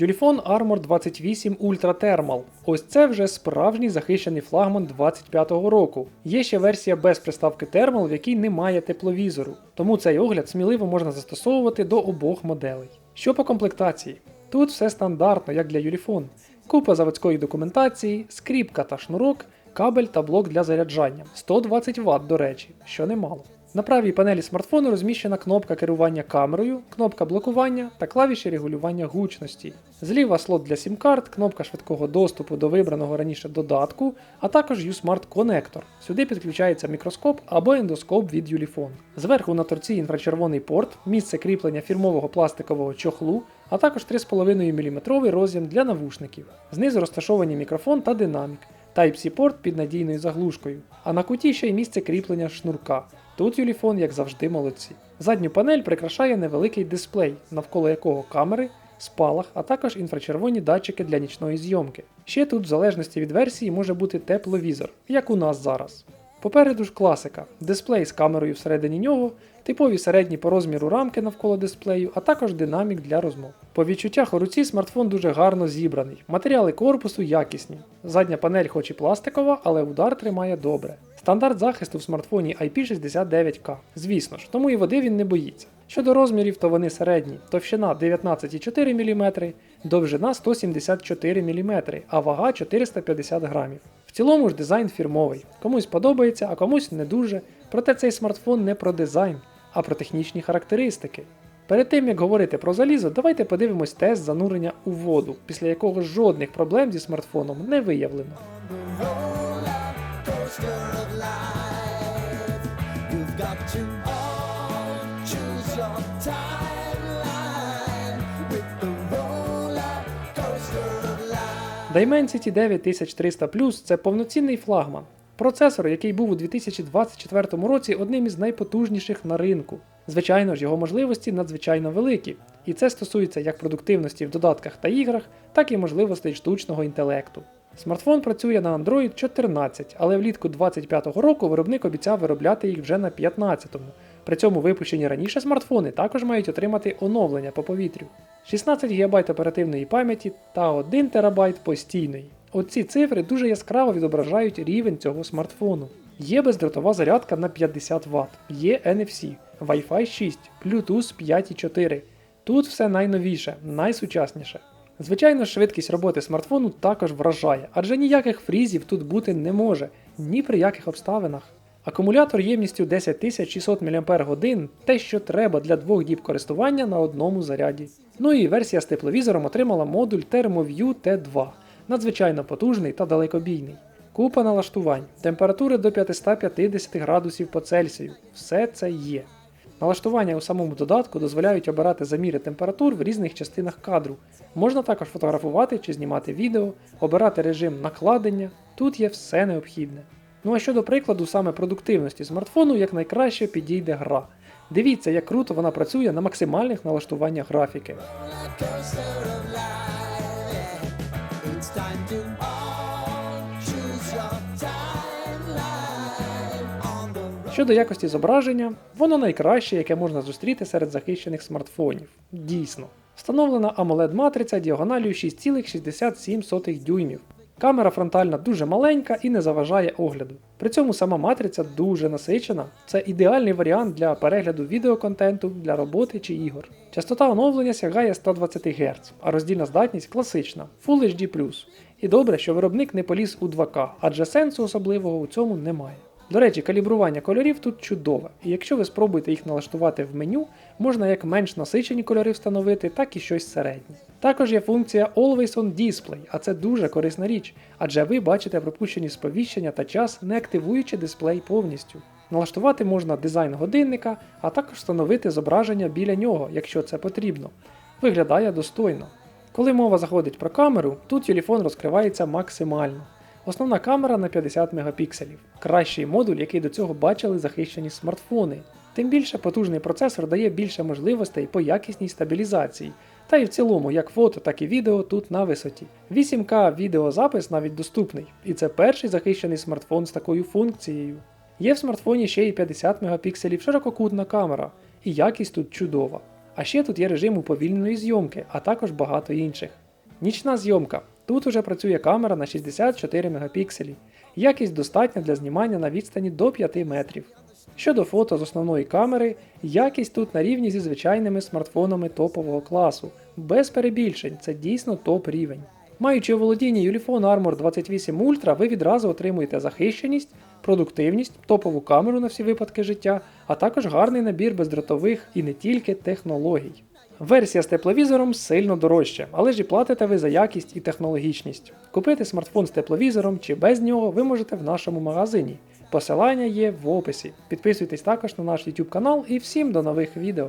Ulefone Armor 28 Ultra Thermal. Ось це вже справжній захищений флагман 25-го року. Є ще версія без приставки Thermal, в якій немає тепловізору, тому цей огляд сміливо можна застосовувати до обох моделей. Що по комплектації? Тут все стандартно, як для Ulefone. Купа заводської документації, скріпка та шнурок, кабель та блок для заряджання. 120 Вт, до речі, що немало. На правій панелі смартфону розміщена кнопка керування камерою, кнопка блокування та клавіші регулювання гучності. Зліва слот для сім-карт, кнопка швидкого доступу до вибраного раніше додатку, а також U-Smart Connector. Сюди підключається мікроскоп або ендоскоп від Ulefone. Зверху на торці інфрачервоний порт, місце кріплення фірмового пластикового чохлу, а також 3,5 мм роз'єм для навушників. Знизу розташовані мікрофон та динамік. Type-C порт під надійною заглушкою, а на куті ще й місце кріплення шнурка. Тут Юліфон, як завжди, молодці. Задню панель прикрашає невеликий дисплей, навколо якого камери, спалах, а також інфрачервоні датчики для нічної зйомки. Ще тут, в залежності від версії, може бути тепловізор, як у нас зараз. Попереду ж класика, дисплей з камерою всередині нього, типові середні по розміру рамки навколо дисплею, а також динамік для розмов. По відчуттях у руці смартфон дуже гарно зібраний, матеріали корпусу якісні. Задня панель хоч і пластикова, але удар тримає добре. Стандарт захисту в смартфоні IP69K, звісно ж, тому і води він не боїться. Щодо розмірів, то вони середні, товщина 19,4 мм, довжина 174 мм, а вага 450 грамів. В цілому ж дизайн фірмовий, комусь подобається, а комусь не дуже. Проте цей смартфон не про дизайн, а про технічні характеристики. Перед тим як говорити про залізо, давайте подивимось тест занурення у воду, після якого жодних проблем зі смартфоном не виявлено. Coaster of life. You've got to all choose your timeline with the roller coaster of life. Dimensity 9300 Plus це повноцінний флагман. Процесор, який був у 2024 році одним із найпотужніших на ринку. Звичайно ж, його можливості надзвичайно великі, і це стосується як продуктивності в додатках та іграх, так і можливостей штучного інтелекту. Смартфон працює на Android 14, але влітку 2025 року виробник обіцяв виробляти їх вже на 15-му. При цьому випущені раніше смартфони також мають отримати оновлення по повітрю. 16 ГБ оперативної пам'яті та 1 ТБ постійної. Оці цифри дуже яскраво відображають рівень цього смартфону. Є бездротова зарядка на 50 Вт, є NFC, Wi-Fi 6, Bluetooth 5.4. Тут все найновіше, найсучасніше. Звичайно, швидкість роботи смартфону також вражає, адже ніяких фрізів тут бути не може, ні при яких обставинах. Акумулятор ємністю 10600 мАч те, що треба для двох діб користування на одному заряді. Ну і версія з тепловізором отримала модуль ThermoView T2, надзвичайно потужний та далекобійний. Купа налаштувань, температури до 550 градусів по Цельсію. Все це є. Налаштування у самому додатку дозволяють обирати заміри температур в різних частинах кадру. Можна також фотографувати чи знімати відео, обирати режим накладення. Тут є все необхідне. Ну а щодо прикладу саме продуктивності смартфону, як найкраще підійде гра. Дивіться, як круто вона працює на максимальних налаштуваннях графіки. Щодо якості зображення, воно найкраще, яке можна зустріти серед захищених смартфонів. Дійсно. Встановлена amoled матриця діагоналію 6,67 дюймів. Камера фронтальна дуже маленька і не заважає огляду. При цьому сама матриця дуже насичена. Це ідеальний варіант для перегляду відеоконтенту, для роботи чи ігор. Частота оновлення сягає 120 Гц, а роздільна здатність класична Full HD+. І добре, що виробник не поліз у 2К, адже сенсу особливого у цьому немає. До речі, калібрування кольорів тут чудове, і якщо ви спробуєте їх налаштувати в меню, можна як менш насичені кольори встановити, так і щось середнє. Також є функція Always on Display, а це дуже корисна річ, адже ви бачите пропущені сповіщення та час, не активуючи дисплей повністю. Налаштувати можна дизайн годинника, а також встановити зображення біля нього, якщо це потрібно. Виглядає достойно. Коли мова заходить про камеру, тут телефон розкривається максимально. Основна камера на 50 мегапікселів. Кращий модуль, який до цього бачили захищені смартфони. Тим більше потужний процесор дає більше можливостей по якісній стабілізації. Та й в цілому, як фото, так і відео тут на висоті. 8К відеозапис навіть доступний, і це перший захищений смартфон з такою функцією. Є в смартфоні ще й 50 мегапікселів ширококутна камера, і якість тут чудова. А ще тут є режим уповільненої зйомки, а також багато інших. Нічна зйомка. Тут уже працює камера на 64 мегапікселі. Якість достатня для знімання на відстані до 5 метрів. Щодо фото з основної камери, якість тут на рівні зі звичайними смартфонами топового класу. Без перебільшень, це дійсно топ рівень. Маючи у володінні Ulefone Armor 28 Ultra, ви відразу отримуєте захищеність, продуктивність, топову камеру на всі випадки життя, а також гарний набір бездротових і не тільки технологій. Версія з тепловізором сильно дорожча, але ж і платите ви за якість і технологічність. Купити смартфон з тепловізором чи без нього ви можете в нашому магазині. Посилання є в описі. Підписуйтесь також на наш YouTube канал і всім до нових відео.